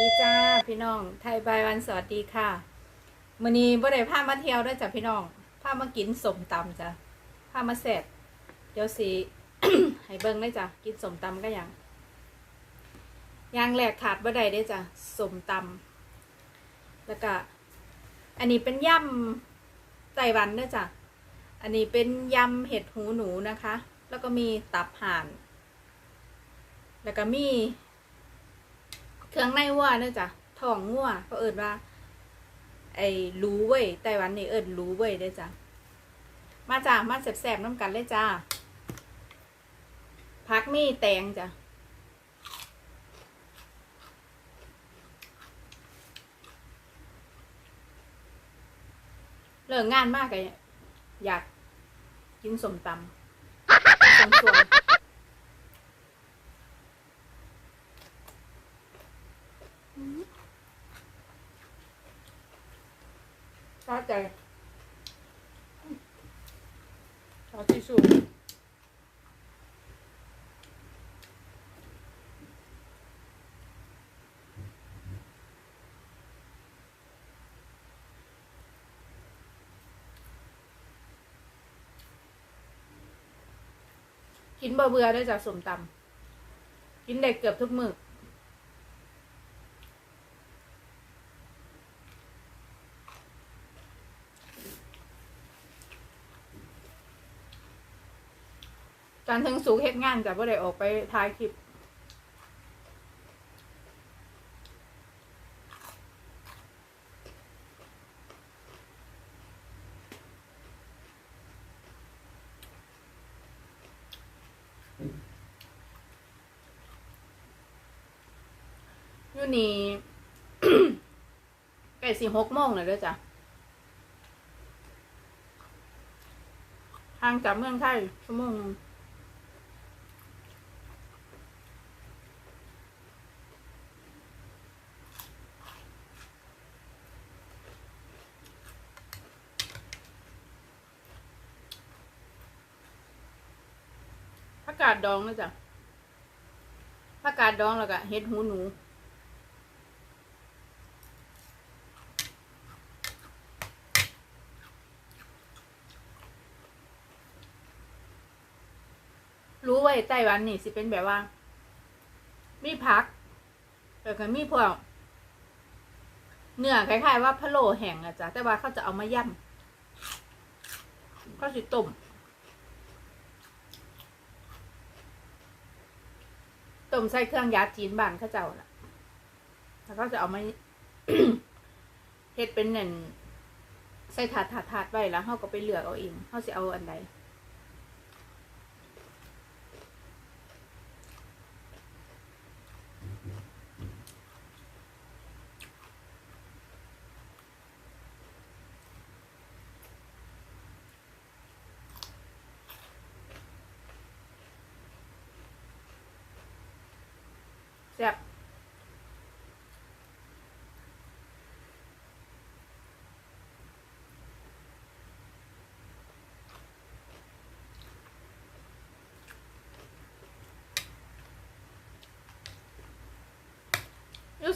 ดีจ้าพี่น้อง ไทยบายวันสวัสดีค่ะมื้อนี้บ่ได้พามาเที่ยวด้วยจ้ะพี่น้องพามากินสมตำจ้ะพามาแซ่บเดี๋ยวสิให้เบิ่งได้จ้ะกินสมตำก็ยังยางแรกขาดบ่ได้เด้จ้ะสมตำแล้วก็อันนี้เป็นยำไต้หวันด้อจ้ะอันนี้เป็นยำเห็ดหูหนูนะคะ แล้วก็มีตับห่าน แล้วก็มี เครื่องในวัวเนอะจ้ะท้องงัวเขาเอิญว่า ไอ้รู้เว้ยไต้หวันนี่เอิญรู้เว้ยได้อจ้ะมาจ้ามาแสบๆน้ำกันเลยจ้าพักมีแตงจ้ะเลิกงานมากเลยอยากกินสมตำสมส่วน ชอบใจชอที่สุดกินเบื่อเบื่อได้จากสมตำกินได้เกือบทุกมื้อารทั้งสูงเฮ็ดงานแต่ว่ได้ออกไปถ่ายคลิปอยู่นี่ใกล้สี่หกโมงเลยด้อจ้ะห่างจากเมืองไทยชั่วโมง กกาดดองนะจ๊ะผักกาดดองแล้วก็เห็ดหูหนูรู้ไว้ไต้หวันนี่สิเป็นแบบว่า มีผักแล้วก็มีพวกเนื้อคล้ายๆว่าพะโล้แห้งอะจ้ะแต่ว่าเขาจะเอามาย่ำเขาสิต้ม ต้มใส่เครื่องยาจีนบ้านเข้าเจ้าน่ะ แล้วก็จะเอามา เฮ็ดเป็นเน่นใส่ถาดถาดถาดไว้แล้วเขาก็ไปเลือกเอาเองเขาจะเอาอันใด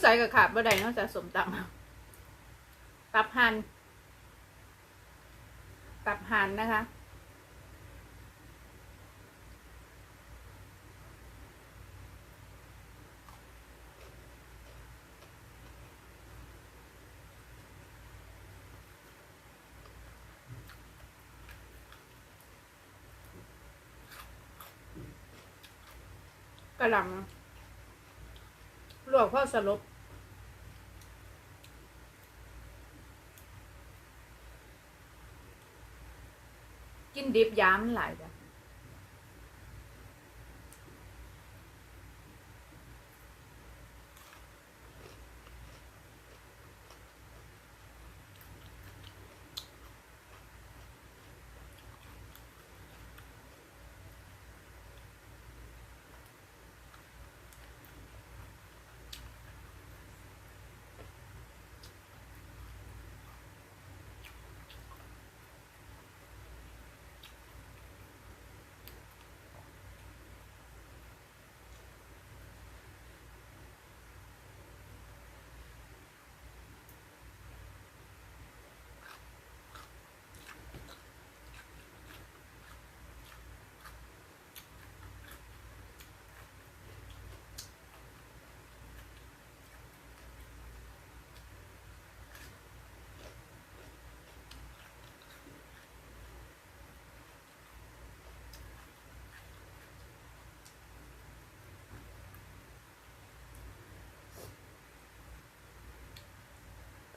ใส่กับขาดบ่ได้นอกจากสมตำตับหันตับหันนะคะ กระหล่ำลวกพ่อสลบ ดิบย้ำหลายจ้ะ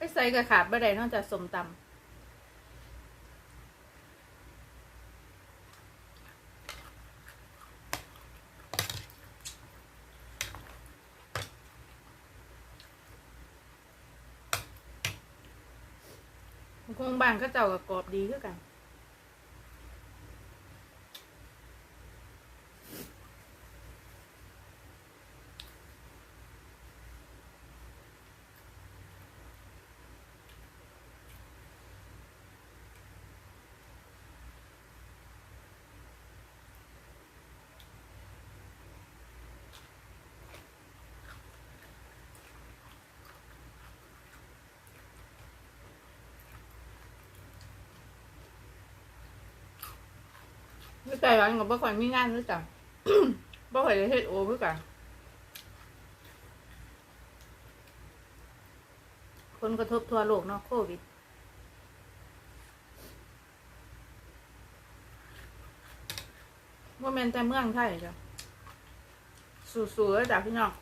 ให้ใส่กระขาดบ่ได้นอกจากสมตำคงบางก็เจ้ากับกรอบดีคือกัน ไม่ใจร้อนกับบ่ค่อยมีงานรู้จักบ่ค่อยได้เฮ็ดโอคือกันผลกระทบทั่วโลกเนาะโควิด ว่าแมนแต่เมืองไทยจ้ะสู้ๆแล้วจ้ะพี่น้อง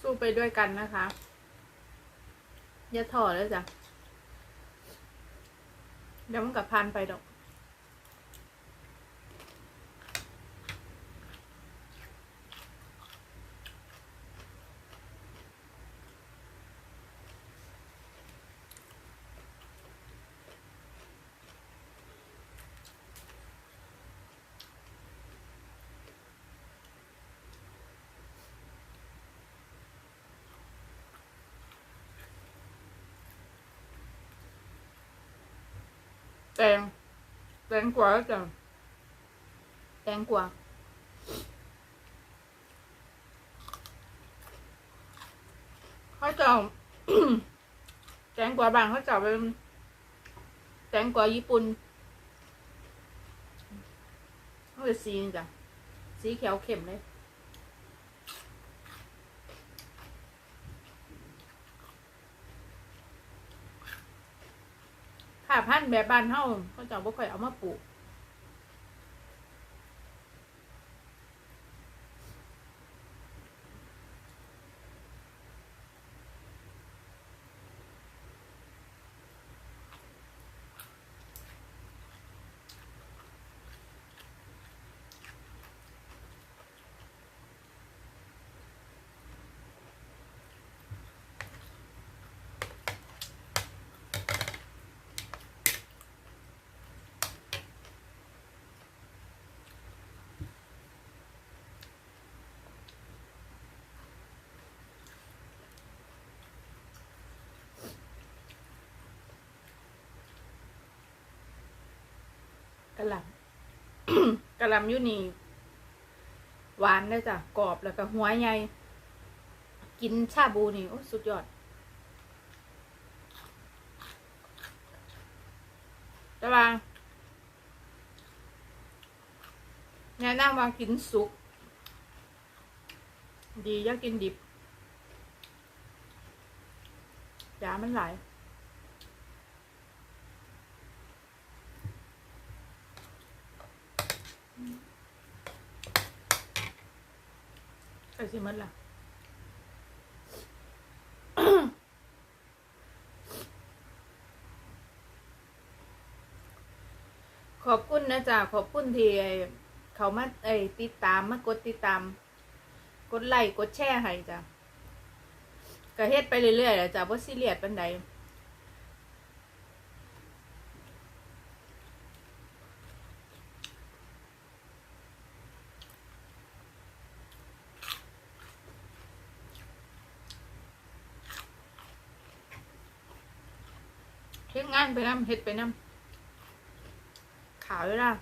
สู้ไปด้วยกันนะคะ อย่าถอดแล้วจ้ะ เดี๋ยวมันกับพันไปดอก แตง แตงกว่าจ้ะแตงกว่าเขาจะแตงกว่าบางเขาจะเป็นแตงกว่าญี่ปุ่นเขาเป็นสีจ้ะสีเขียวเข้มเลย พันธุ์แบบบ้านเฮาเขาเจะบ่ค่อยเอามาปลูก กะหล่ำกะหล่ำยูนี่หวานเลยจ้ะกรอบแล้วก็หัวใหญ่กินชาบูนี่โอ้สุดยอด แต่ว่าแนะนำว่ากินสุก ดีอย่ากินดิบยามันหลาย ไปสิมันล่ะขอบคุณนะจ๊ะขอบคุณที่เขามาไอ้ติดตามมากดติดตาม กดไลค์กดแชร์ให้จ้ะก็เฮ็ดไปเรื่อยๆแหละจ้ะบ่ซีเรียสปานใดเฮ็ดงาน ไปนำเฮ็ดไปนำขาวอยู่ล่ะ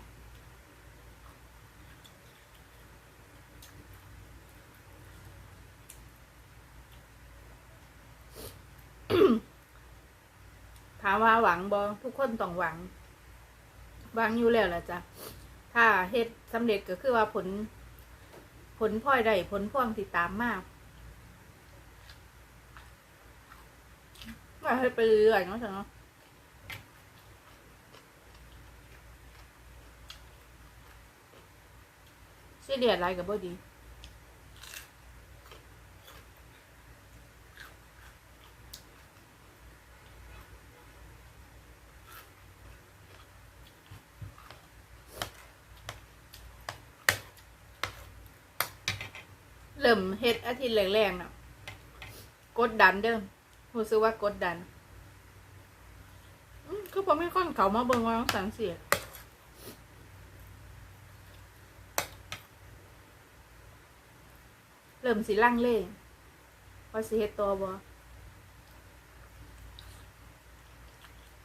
ถามว่าหวังบอทุกคนต้องหวัง หวังอยู่แล้วแหละจ้ะถ้าเฮ็ดสำเร็จก็คือว่าผล ผลพลอยได้ผลพ่วงติดตามมากว่าให้ไปเรื่อยเนาะจ้ะเนาะ ซีเรียสอะไรกับบดีเริ่มเฮ็ดอาทิตย์แรงๆนะกดดันเดิมรู้สึกว่ากดดัน คือผมไม่ค่อนเขามาเบิ่งว่าต้องสังเสีย ริ่มสิลังเลว่าสิเฮ็ดตัวบ่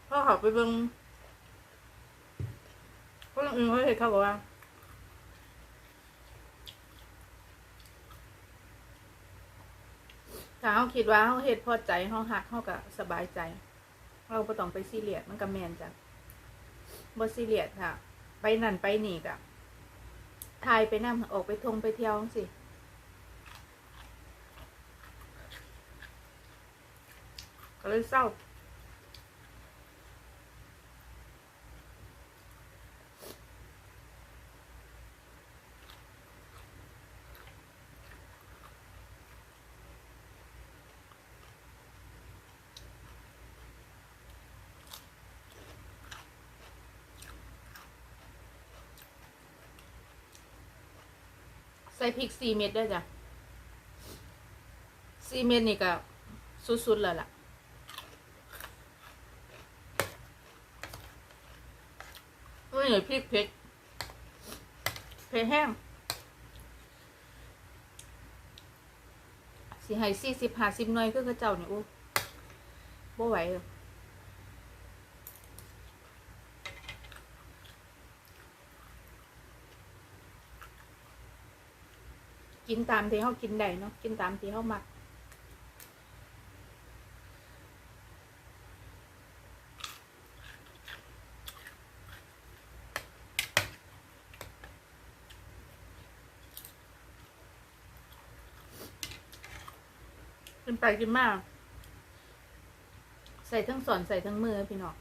พอเขาไปเบิ่งคนอื่นเขาเฮ็ดเขาบอกว่าถ้าเขาคิดว่าเขาเฮ็ดพอใจเขาหักเขาก็สบายใจ เราบ่ต้องไปซีเรียสมันก็แมนจ้ะบ่ซีเรียสค่ะ ไปนั่นไปนี่กะทายไปนั่งออกไปทงไปเที่ยวจังสิ ก็เลยเศร้าใส่พริกสี่เม็ดได้จ้ะสี่เม็ดนี่ก็สุดๆแล้วล่ะ เนี่พริกเผ็ดเผ็ดแห้งสิให้สี่สิบห้าสิบหน่วยก็กระเจ้านี่โอ้บ่ไหวกินตามที่เขากินได้เนาะกินตามที่เขามัก นไปกินมาก ใส่ทั้งสอนใส่ทั้งมือพี่น้อง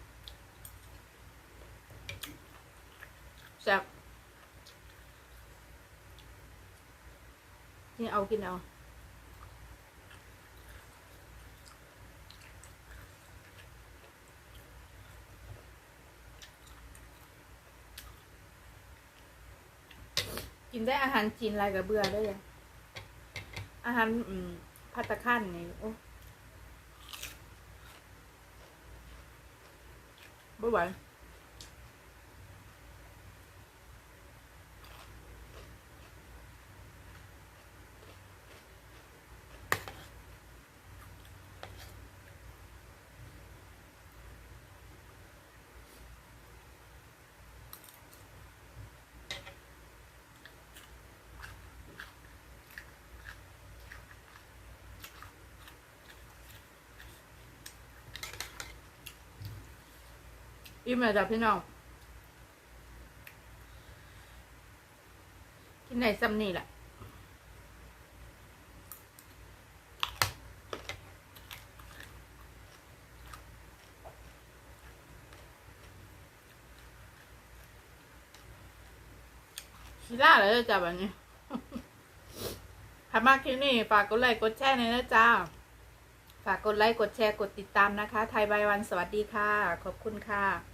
แซ่บนี่เอากินเอากินได้อาหารจีนอะไรกับเบื่อได้ยังอาหาร อืม พัตตาคันนี่โอ้ไม่ไหว อิ่มเลยจ้ะพี่น้อง กินไหนซ้ำนี่แหละชิล่าเลยจ้ะแบบนี้ถ้ามากคลิปนี้ฝากกดไลค์กดแชร์หน่อยนะจ้าฝากกดไลค์ กดแชร์ กดติดตามนะคะ ไทยบายวันสวัสดีค่ะ ขอบคุณค่ะ